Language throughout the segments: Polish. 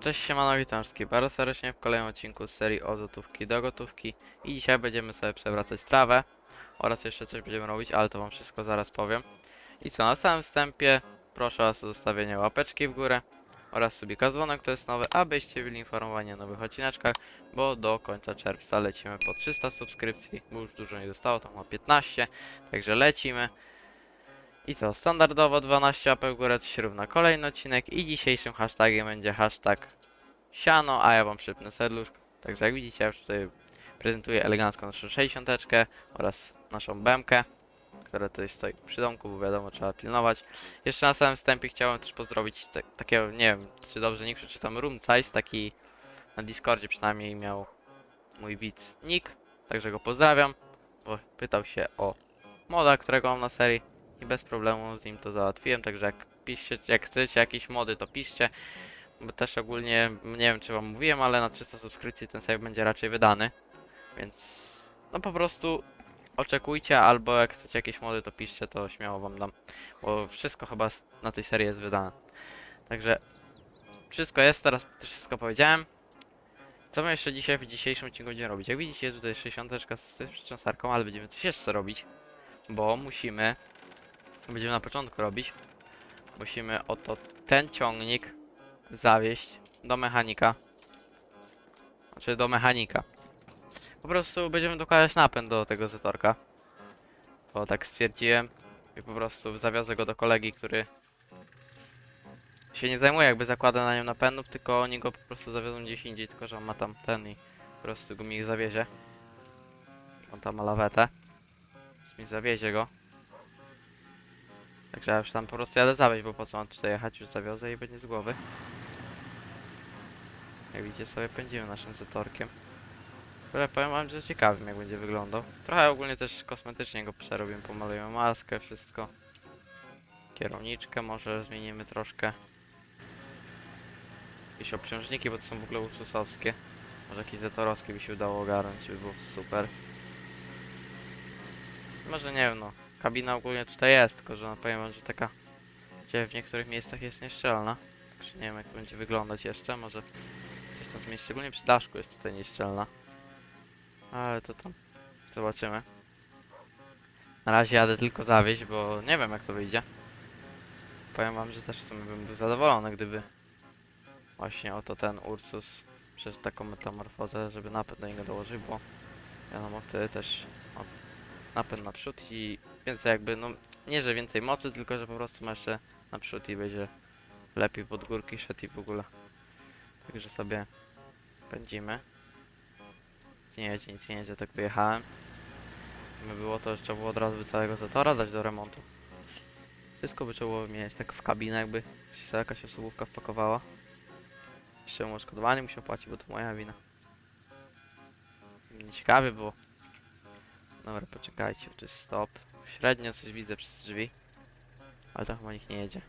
Cześć siemano, witam wszystkich bardzo serdecznie w kolejnym odcinku z serii od gotówki do gotówki i dzisiaj będziemy sobie przewracać trawę oraz jeszcze coś będziemy robić, ale to wam wszystko zaraz powiem. I co, na samym wstępie proszę was o zostawienie łapeczki w górę oraz subika dzwonek, to jest nowy, abyście byli informowani o nowych odcineczkach, bo do końca czerwca lecimy po 300 subskrypcji, bo już dużo nie zostało, tam ma 15, także lecimy. I co, standardowo 12 łapek w górę, to się równa kolejny odcinek i dzisiejszym hashtagiem będzie hashtag siano, a ja wam przypnę serduszko. Także jak widzicie, ja już tutaj prezentuję elegancko naszą 60 oraz naszą bemkę, która tutaj stoi przy domku, bo wiadomo, trzeba pilnować. Jeszcze na samym wstępie chciałem też pozdrowić te, takiego, nie wiem, czy dobrze nie przeczytam, Room Size, taki na Discordzie przynajmniej miał mój widz nick, także go pozdrawiam, bo pytał się o moda, którego mam na serii i bez problemu z nim to załatwiłem, także jak piszcie, jak chcecie jakieś mody, to piszcie, bo też ogólnie, nie wiem czy wam mówiłem, ale na 300 subskrypcji ten save będzie raczej wydany, więc no po prostu oczekujcie, albo jak chcecie jakieś mody, to piszcie, to śmiało wam dam, bo wszystko chyba na tej serii jest wydane. Także wszystko jest, teraz wszystko powiedziałem. Co my jeszcze dzisiaj w dzisiejszym odcinku będziemy robić? Jak widzicie, tutaj 60 z przycząsarką, ale będziemy coś jeszcze robić, bo musimy będziemy na początku robić. Musimy oto ten ciągnik zawieźć do mechanika. Znaczy do mechanika. Po prostu będziemy dokładać napęd do tego zatorka. Bo tak stwierdziłem. I po prostu zawiozę go do kolegi, który się nie zajmuje jakby zakłada na nim napędów, tylko oni go po prostu zawiozą gdzieś indziej, tylko że on ma tam ten i po prostu go mi zawiezie. On tam ma lawetę. Więc mi zawiezie go. Także ja już tam po prostu jadę zawieźć, bo po co mam tutaj jechać, już zawiozę i będzie z głowy. Jak widzicie sobie pędzimy naszym zatorkiem. Ale powiem wam, że ciekawym jak będzie wyglądał. Trochę ogólnie też kosmetycznie go przerobimy, pomalujemy maskę, wszystko. Kierowniczkę może zmienimy troszkę. Jakieś obciążniki, bo to są w ogóle ursusowskie. Może jakieś zatorowskie by się udało ogarnąć, by było super. Może nie wiem no. Kabina ogólnie tutaj jest, tylko że no powiem wam, że taka gdzie w niektórych miejscach jest nieszczelna. Także nie wiem jak to będzie wyglądać jeszcze, może coś tam zmienić, szczególnie przy daszku jest tutaj nieszczelna. Ale to tam zobaczymy. Na razie jadę tylko zawieźć, bo nie wiem jak to wyjdzie. Powiem wam, że też w sumie bym był zadowolony, gdyby właśnie oto ten Ursus przeszedł taką metamorfozę, żeby napęd do niego dołożył, bo wiadomo wtedy też ma napęd naprzód i więcej jakby, no nie, że więcej mocy, tylko że po prostu ma jeszcze naprzód i będzie lepiej pod górki szedł i w ogóle. Także sobie pędzimy. Nic nie jedzie, nic nie jedzie, tak wyjechałem. By było to, że trzeba było od razu całego zatora dać do remontu. Wszystko by trzeba było mieć tak w kabinę, jakby się sobie jakaś osobówka wpakowała. Jeszcze mu odszkodowanie musiał płacić, bo to moja wina. Ciekawie było. Dobra, poczekajcie, tu jest stop. Średnio coś widzę przez drzwi. Ale tam chyba nikt nie jedzie.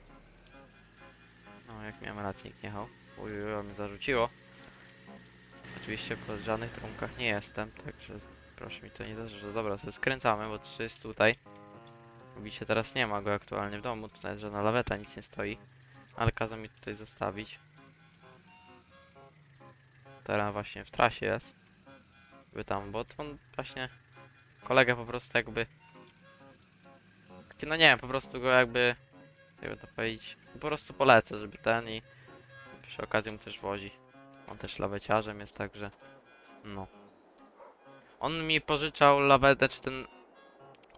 No, jak miałem rację, nikt nie jechał. Uj, uj, uj, mnie zarzuciło. Oczywiście po żadnych trunkach nie jestem, także proszę mi to nie zarzucać. Dobra, to skręcamy, bo to jest tutaj. Widzicie, teraz nie ma go aktualnie w domu, tutaj jest żadna laweta, nic nie stoi. Ale kazał mi tutaj zostawić. Teraz właśnie w trasie jest. By tam, bo to on właśnie kolega po prostu jakby no nie wiem, po prostu go jakby jakby to powiedzieć, po prostu polecę, żeby ten i przy okazji mu też wozi. On też laweciarzem jest, także no. On mi pożyczał lawetę, czy ten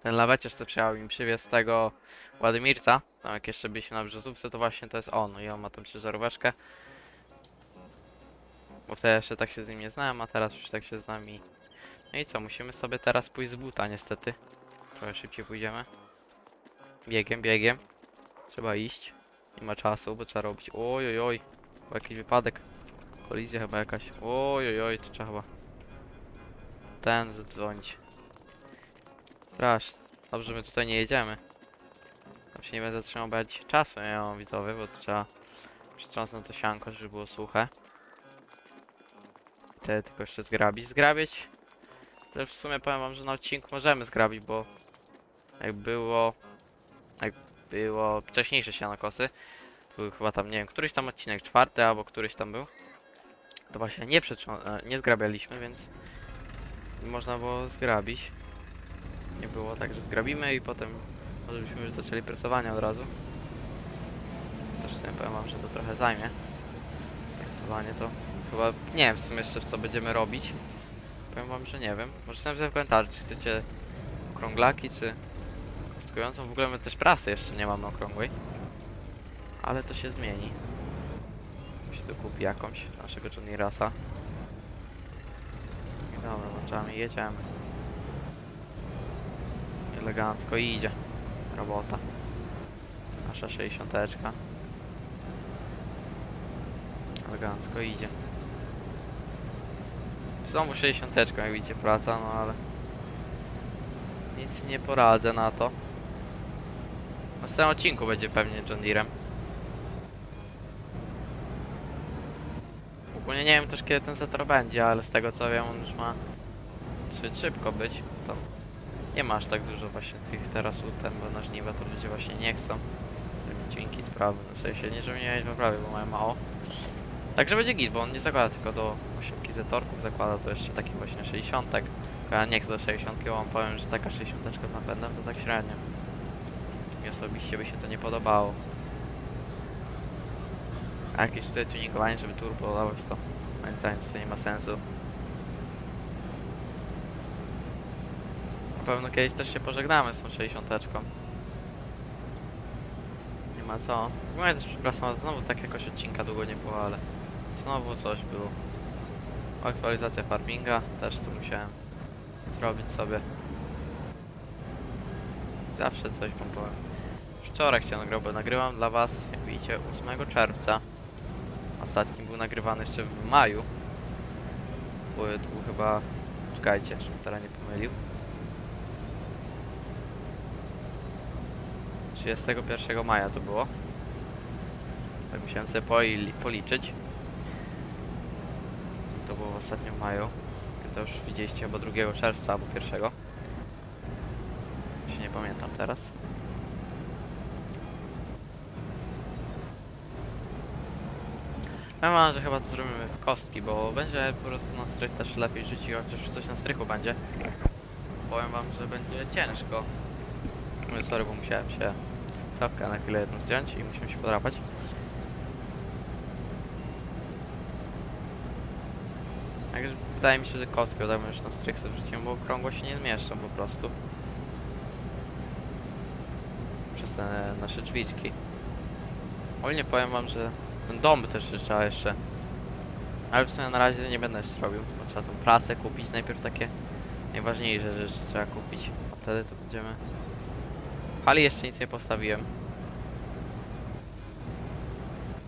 ten laweciarz co przyjechał mi przywiózł z tego Władimirca, tam jak jeszcze byliśmy na Brzozówce, to właśnie to jest on i on ma tam ciężaróweczkę. Bo wtedy jeszcze tak się z nim nie znałem, a teraz już tak się z nami. No i co, musimy sobie teraz pójść z buta niestety. Trochę szybciej pójdziemy. Biegiem, biegiem. Trzeba iść. Nie ma czasu, bo trzeba robić. Oj, oj, oj. Chyba jakiś wypadek. Kolizja chyba jakaś. Oj, oj, oj, to trzeba chyba. Ten zadzwonić. Strasznie. Dobrze, my tutaj nie jedziemy. Tam się nie będę trzymał, bo ja czasu nie mam widzowie, bo to trzeba przetrząsnąć to sianko, żeby było suche. Wtedy tylko jeszcze zgrabić. Zgrabić. To w sumie powiem wam, że na odcinku możemy zgrabić, bo jak było jak było wcześniejsze sianokosy, był chyba tam, nie wiem, któryś tam odcinek, czwarty albo któryś tam był. To właśnie nie, e, nie zgrabialiśmy, więc nie można było zgrabić. Nie było tak, że zgrabimy i potem może byśmy już zaczęli presowanie od razu. Też sobie powiem wam, że to trochę zajmie. Presowanie to chyba nie wiem w sumie jeszcze w co będziemy robić. Powiem wam, że nie wiem. Możecie napisać w komentarzu, czy chcecie okrąglaki, czy kostkującą. W ogóle my też prasy jeszcze nie mamy okrągłej. Ale to się zmieni. Musi to kupi jakąś naszego Johnny Rasa. Dobra, włączamy, jedziemy. Elegancko idzie. Robota. Nasza 60. Elegancko idzie. Znowu 60, jak widzicie, praca, no ale nic nie poradzę na to. Na następnym odcinku będzie pewnie John Deerem. Ogólnie nie wiem też kiedy ten setor będzie, ale z tego co wiem on już ma dosyć szybko być. To nie ma aż tak dużo właśnie tych teraz ten, bo na żniwa to ludzie właśnie nie chcą. Takie cienkie sprawy, no w sensie nie żeby nie mieć poprawy, bo mają mało. Także będzie git, bo on nie zakłada tylko do 8 zetorków, zakłada to jeszcze takich właśnie 60. Ja nie chcę do 60, bo powiem, że taka 60 z napędem to tak średnio. Mi osobiście by się to nie podobało. A jakieś tutaj tuningowanie, żeby turbo dawać to moim zdaniem tutaj nie ma sensu. Na pewno kiedyś też się pożegnamy z tą 60. Nie ma co. Mówię też przepraszam, znowu tak jakoś odcinka długo nie było, ale znowu coś było. Aktualizacja farminga, też tu musiałem zrobić sobie. Zawsze coś wam powiem. Wczoraj chciałem nagrał, bo nagrywam dla was, jak widzicie, 8 czerwca. Ostatni był nagrywany jeszcze w maju. Bo to był chyba... Czekajcie, żebym teraz nie pomylił. 31 maja to było. Tak musiałem sobie poli- policzyć. To było w ostatnim maju. To już widzieliście chyba 2 czerwca albo 1. Się nie pamiętam teraz. Ja mam, że chyba to zrobimy w kostki, bo będzie po prostu na strych też lepiej rzucić, chociaż coś na strychu będzie. Powiem wam, że będzie ciężko. Mówię, sorry, bo musiałem się czapkę na chwilę jedną zdjąć i musimy się podrapać. Także wydaje mi się, że kostkę damy już na sobie wrzuciłem, bo okrągło się nie zmieszczą po prostu. Przez te nasze drzwiczki. Ogólnie powiem wam, że ten dom też trzeba jeszcze. Ale w sumie na razie nie będę jeszcze robił, bo trzeba tą prasę kupić. Najpierw takie najważniejsze rzeczy trzeba kupić. Wtedy to będziemy... Hali jeszcze nic nie postawiłem.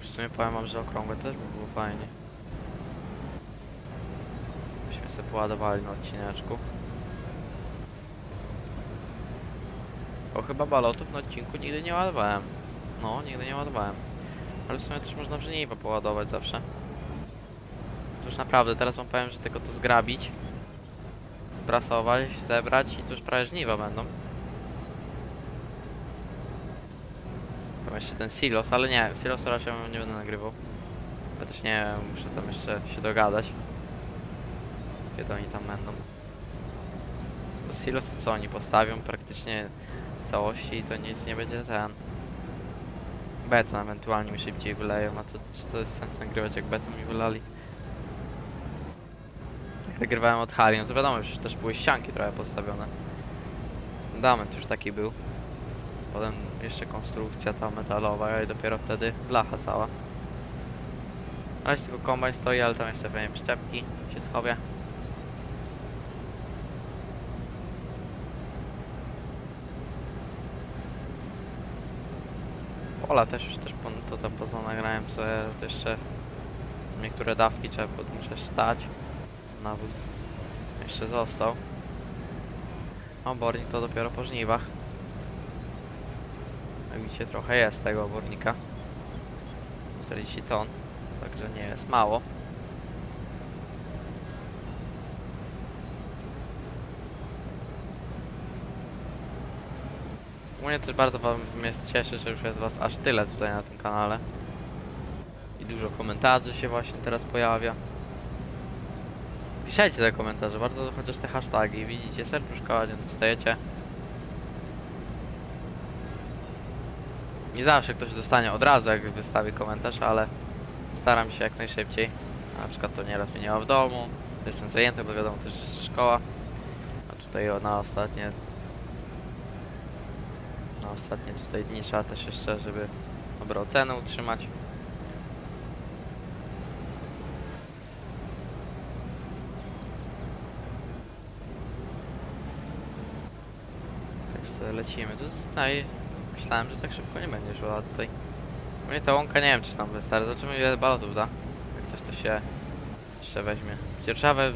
W sumie powiem wam, że okrągłe też by było fajnie. Byśmy sobie poładowali na odcineczku. Bo chyba balotów na odcinku nigdy nie ładowałem. No, nigdy nie ładowałem. Ale w sumie też można w żniwa poładować zawsze. Już naprawdę, teraz wam powiem, że tylko to zgrabić, prasować, zebrać i to już prawie żniwa będą. Tam jeszcze ten silos, ale nie, silosu raczej nie będę nagrywał. Ja też nie wiem, muszę tam jeszcze się dogadać. Kiedy oni tam będą. Bo silosy co oni postawią praktycznie w całości to nic nie będzie ten. Beton ewentualnie mi szybciej wyleją, a to, czy to jest sens nagrywać jak beton mi wylali? Jak nagrywałem od hali, no to wiadomo, już też były ścianki trochę postawione. Fundament już taki był. Potem jeszcze konstrukcja ta metalowa i dopiero wtedy blacha cała. Razie tylko kombajn stoi, ale tam jeszcze pewnie przyczepki się schowie. Pola też też pon- to tam poza nagrałem sobie jeszcze niektóre dawki trzeba pod- muszę jeszcze dać. Nawóz jeszcze został. Obornik to dopiero po żniwach. Widzicie trochę jest tego obornika. 40 ton, także nie jest mało. Mnie też bardzo wam mnie cieszy, że już jest was aż tyle tutaj na tym kanale. I dużo komentarzy się właśnie teraz pojawia. Piszecie te komentarze, bardzo chociaż te hasztagi. Widzicie, serduszka ładnie dostajecie. Nie zawsze ktoś dostanie od razu, jak wystawi komentarz, ale staram się jak najszybciej. Na przykład to nieraz mnie nie ma w domu. Jestem zajęty, bo wiadomo też jeszcze szkoła. A tutaj na ostatnie ostatnie tutaj dni trzeba też jeszcze, żeby dobre oceny utrzymać. Także lecimy. Tu jest naj... Myślałem, że tak szybko nie będzie szło, a tutaj... Mnie ta łąka nie wiem, czy nam wystarczy. Zobaczymy ile balotów da. Jak coś to się jeszcze weźmie. Dzierżawę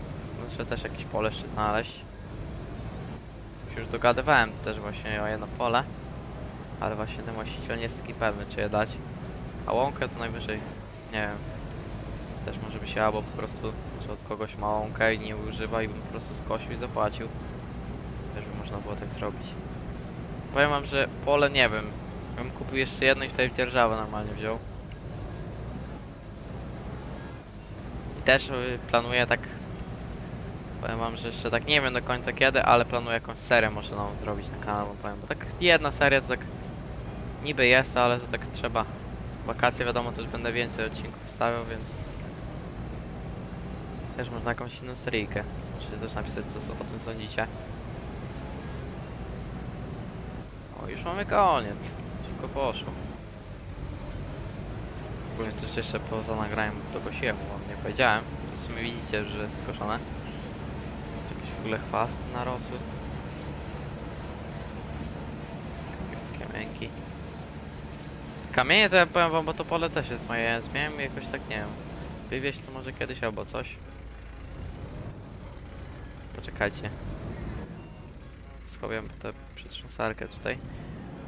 muszę też jakieś pole jeszcze znaleźć. Już dogadywałem też właśnie o jedno pole. Ale właśnie ten właściciel nie jest taki pewny, czy je dać. A łąkę to najwyżej, nie wiem. Też może by się albo po prostu, że od kogoś ma łąkę i nie używa i bym po prostu skosił i zapłacił. Też by można było tak zrobić. Powiem wam, że pole nie wiem. Bym kupił jeszcze jedno i tutaj w dzierżawę normalnie wziął. I też y, planuję tak... Powiem wam, że jeszcze tak nie wiem do końca kiedy, ale planuję jakąś serię może nową zrobić na kanał, powiem. Bo tak jedna seria to tak niby jest, ale to tak trzeba. Wakacje wiadomo też będę więcej odcinków wstawiał, więc też można jakąś inną seryjkę. Możecie też napisać co o tym sądzicie. O, już mamy koniec. Szybko poszło. Ogólnie też jeszcze poza nagraniem dokosiłem, bo nie powiedziałem. W sumie widzicie, że jest skoszone. Jakiś w ogóle chwast narosł. Kamienki. Kamienie to ja powiem wam, bo to pole też jest moje, miałem jakoś tak, nie wiem, wywieźć to może kiedyś albo coś. Poczekajcie. Schowiam tę przetrząsarkę tutaj.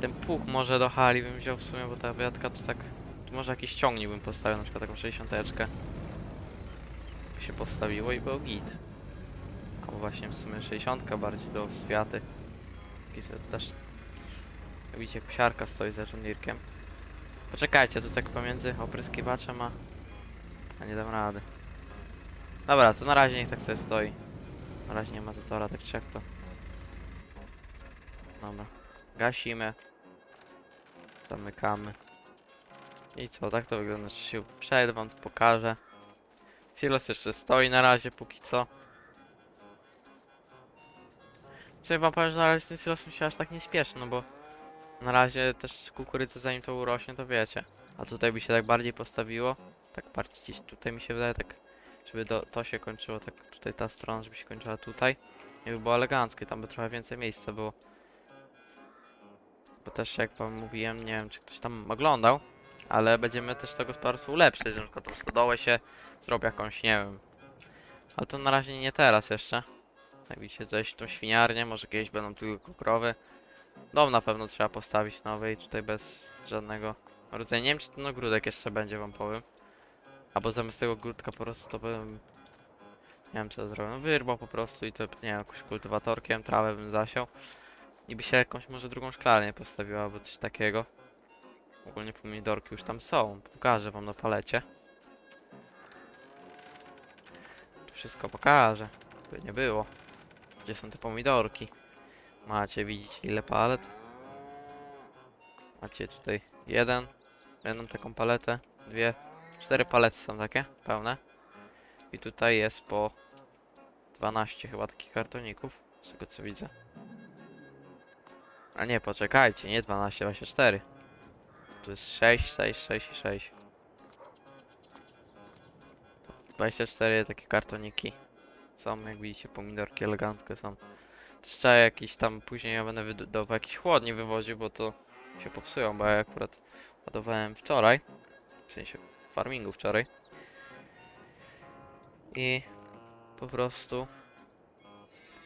Ten pług może do hali bym wziął w sumie, bo ta wiatka to tak... Tu może jakiś ciągnik bym postawił, na przykład taką 60 się postawiło i był git. Albo właśnie w sumie 60 bardziej do zwiaty. Taki też... Jak widzicie, kosiarka stoi za żołnierkiem. Poczekajcie, tu tak pomiędzy opryskiwaczem a... A nie dam rady. Dobra, to na razie niech tak sobie stoi. Na razie nie ma zatora, tak czy jak to. Dobra. Gasimy. Zamykamy. I co, tak to wygląda. Jeszcze się przejdę, wam pokażę. Silos jeszcze stoi na razie, póki co. Co wam powiem, że na razie z tym silosem się aż tak nie spieszę, no bo na razie też kukurydza zanim to urośnie, to wiecie. A tutaj by się tak bardziej postawiło. Tak bardziej gdzieś tutaj mi się wydaje, tak żeby do, to się kończyło, tak tutaj ta strona, żeby się kończyła tutaj. I by było elegancko i tam by trochę więcej miejsca było. Bo też jak wam mówiłem, nie wiem czy ktoś tam oglądał, ale będziemy też to gospodarstwo ulepszyć, że na przykład tą stodołę się zrobi jakąś, nie wiem. Ale to na razie nie teraz jeszcze. Jak widzicie, tutaj tą świniarnię, może kiedyś będą tylko krowy. Dom na pewno trzeba postawić nowy i tutaj bez żadnego rodzenia. Nie wiem czy ten ogródek jeszcze będzie wam powiem. Albo zamiast tego ogródka po prostu to bym... Nie wiem co zrobił. No po prostu i to nie wiem, jakąś kultywatorkiem, trawę bym zasiał. I by się jakąś może drugą szklarnię postawiła albo coś takiego. Ogólnie pomidorki już tam są. Pokażę wam na palecie. Wszystko pokażę. By nie było. Gdzie są te pomidorki? Macie, widzicie ile palet? Macie tutaj jeden, jedną taką paletę, dwie, cztery palety są takie, pełne. I tutaj jest po 12 chyba takich kartoników, z tego co widzę. A nie, poczekajcie, nie 12, właśnie 4. Tu jest 6, 6, 6 i 6. 24 takie kartoniki. Są, jak widzicie, pomidorki eleganckie są. Trzeba jakiś tam, później ja będę do jakichś chłodni wywoził, bo to się popsują, bo ja akurat ładowałem wczoraj. W sensie farmingu wczoraj. I po prostu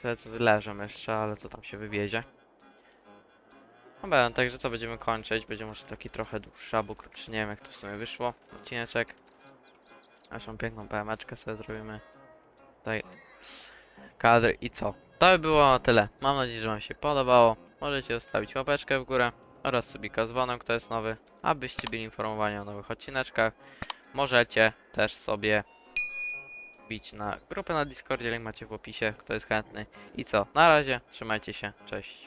te tu leżą jeszcze, ale to tam się wywiezie. Dobra, no także co będziemy kończyć? Będzie może taki trochę dłuższy albo krótszy, nie wiem jak to w sumie wyszło. Odcineczek. Naszą piękną PMeczkę sobie zrobimy. Tutaj kadr i co? To by było na tyle. Mam nadzieję, że wam się podobało. Możecie zostawić łapeczkę w górę oraz subika dzwonem, kto jest nowy, abyście byli informowani o nowych odcineczkach. możecie też sobie bić na grupę na Discordzie, link macie w opisie, kto jest chętny. I co, na razie, trzymajcie się, cześć.